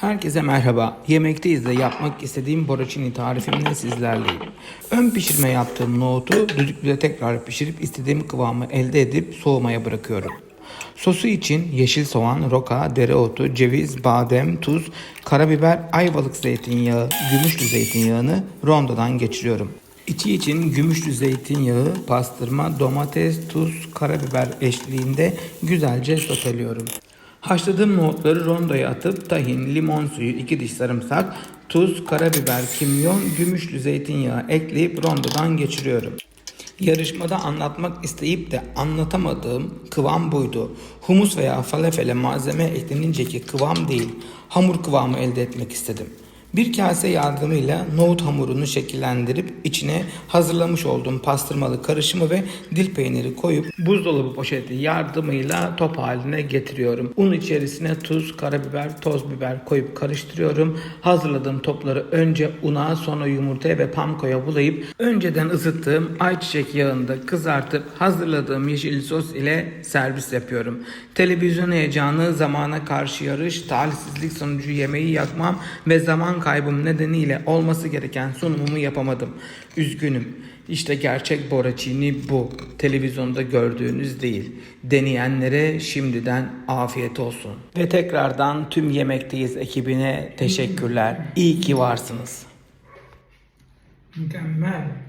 Herkese merhaba. Yemekteyiz de yapmak istediğim boracini tarifimle sizlerleyim. Ön pişirme yaptığım nohutu düdüklüde tekrar pişirip istediğim kıvamı elde edip soğumaya bırakıyorum. Sosu için yeşil soğan, roka, dereotu, ceviz, badem, tuz, karabiber, ayvalık zeytinyağı, gümüşlü zeytinyağını rondodan geçiriyorum. İçi için gümüşlü zeytinyağı, pastırma, domates, tuz, karabiber eşliğinde güzelce soteliyorum. Haşladığım nohutları rondoya atıp tahin, limon suyu, 2 diş sarımsak, tuz, karabiber, kimyon, gümüşlü zeytinyağı ekleyip rondodan geçiriyorum. Yarışmada anlatmak isteyip de anlatamadığım kıvam buydu. Humus veya falafele malzeme ekleninceki kıvam değil, hamur kıvamı elde etmek istedim. Bir kase yardımıyla nohut hamurunu şekillendirip içine hazırlamış olduğum pastırmalı karışımı ve dil peyniri koyup buzdolabı poşeti yardımıyla top haline getiriyorum. Un içerisine tuz, karabiber, toz biber koyup karıştırıyorum. Hazırladığım topları önce una sonra yumurtaya ve pankoya bulayıp önceden ısıttığım ayçiçek yağında kızartıp hazırladığım yeşil sos ile servis yapıyorum. Televizyon heyecanı, zamana karşı yarış, talihsizlik sonucu yemeği yakmam ve zaman kaybım nedeniyle olması gereken sunumumu yapamadım. Üzgünüm. İşte gerçek boracini bu. Televizyonda gördüğünüz değil. Deneyenlere şimdiden afiyet olsun. Ve tekrardan tüm Yemekteyiz ekibine teşekkürler. İyi ki varsınız. Mükemmel.